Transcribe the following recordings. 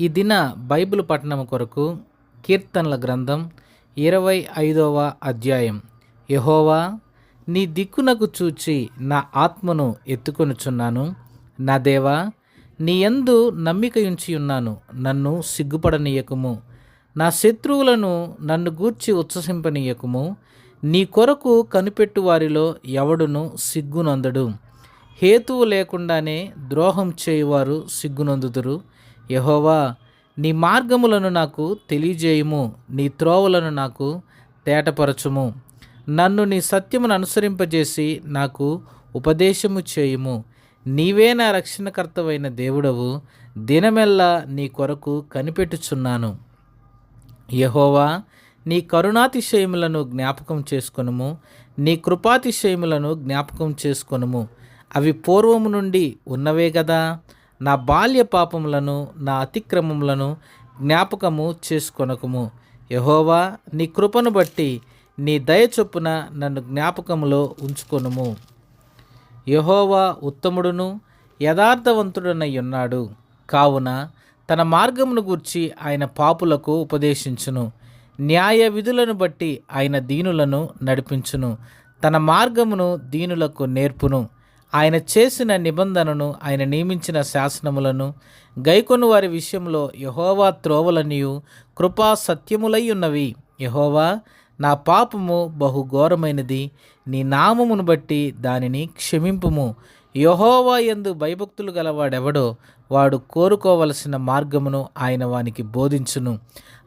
ఈ దిన బైబిల్ పఠనం కొరకు కీర్తనల గ్రంథం ఇరవై ఐదవ అధ్యాయం. యహోవా నీ దిక్కునకు చూచి నా ఆత్మను ఎత్తుకొనుచున్నాను. నా దేవా నీ యందు నమ్మికయుంచి ఉన్నాను. నన్ను సిగ్గుపడనీయకుము. నా శత్రువులను నన్ను గూర్చి ఉత్ససింపనీయకుము నీ కొరకు కనిపెట్టు వారిలో ఎవడును సిగ్గునందడు. హేతువు లేకుండానే ద్రోహం చేయువారు సిగ్గునందుదురు. యహోవా నీ మార్గములను నాకు తెలియజేయుము నీ త్రోవలను నాకు తేటపరచుము. నన్ను నీ సత్యమును అనుసరింపజేసి నాకు ఉపదేశము చేయుము. నీవే నా రక్షణకర్తవైన దేవుడవు దినమెల్లా నీ కొరకు కనిపెట్టుచున్నాను. యహోవా నీ కరుణాతిశయములను జ్ఞాపకం చేసుకొనుము నీ కృపాతిశయములను జ్ఞాపకం చేసుకొనుము. అవి పూర్వము నుండి ఉన్నవే కదా నా బాల్య పాపములను నా అతిక్రమములను జ్ఞాపకము చేసుకొనకుము. యహోవా నీ కృపను బట్టి నీ దయ చొప్పున నన్ను జ్ఞాపకములో ఉంచుకొనుము. యహోవా ఉత్తముడును యథార్థవంతుడనై ఉన్నాడు. కావున తన మార్గమును గూర్చి ఆయన పాపులకు ఉపదేశించును. న్యాయ విధులను బట్టి ఆయన దీనులను నడిపించును. తన మార్గమును దీనులకు నేర్పును. ఆయన చేసిన నిబంధనను ఆయన నియమించిన శాసనములను గైకొను వారి విషయంలో యహోవా త్రోవలనియు కృపా సత్యములై ఉన్నవి యహోవా నా పాపము బహుఘోరమైనది నీ నామమును బట్టి దానిని క్షమింపుము. యహోవా ఎందు భయభక్తులు గలవాడెవడో వాడు కోరుకోవలసిన మార్గమును ఆయన వానికి బోధించును.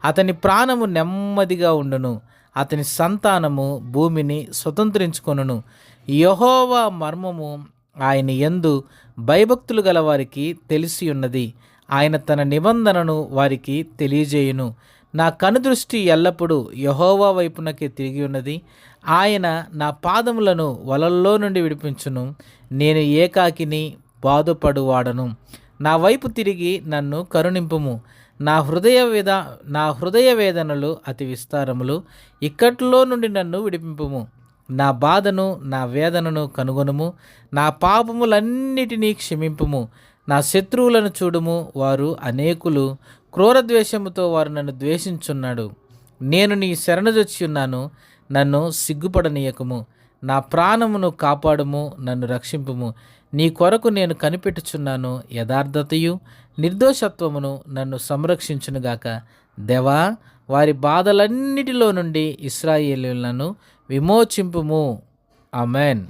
అతని ప్రాణము నెమ్మదిగా ఉండును. అతని సంతానము భూమిని స్వతంత్రించుకొనును. యహోవా మర్మము ఆయన ఎందు భయభక్తులు గల వారికి తెలిసి ఉన్నది ఆయన తన నిబంధనను వారికి తెలియజేయును. నా కనుదృష్టి ఎల్లప్పుడూ యహోవా వైపునకే తిరిగి ఉన్నది ఆయన నా పాదములను వలల్లో నుండి విడిపించును. నేను ఏకాకిని బాధపడువాడను. నా వైపు తిరిగి నన్ను కరుణింపుము. నా హృదయ వేద నా హృదయ వేదనలు అతి విస్తారములు. ఇక్కట్లో నుండి నన్ను విడిపింపుము. నా బాధను నా వేదనను కనుగొనుము. నా పాపములన్నిటినీ క్షమింపుము. నా శత్రువులను చూడుము. వారు అనేకులు. క్రూరద్వేషముతో వారు నన్ను ద్వేషించున్నాడు. నేను నీ శరణజొచ్చి ఉన్నాను. నన్ను సిగ్గుపడనీయకము. నా ప్రాణమును కాపాడుము. నన్ను రక్షింపుము. నీ కొరకు నేను కనిపెట్టుచున్నాను యథార్థతయు నిర్దోషత్వమును నన్ను సంరక్షించునుగాక. దేవా వారి బాధలన్నిటిలో నుండి ఇస్రాయేలులను విమోచింపుము. అమెన్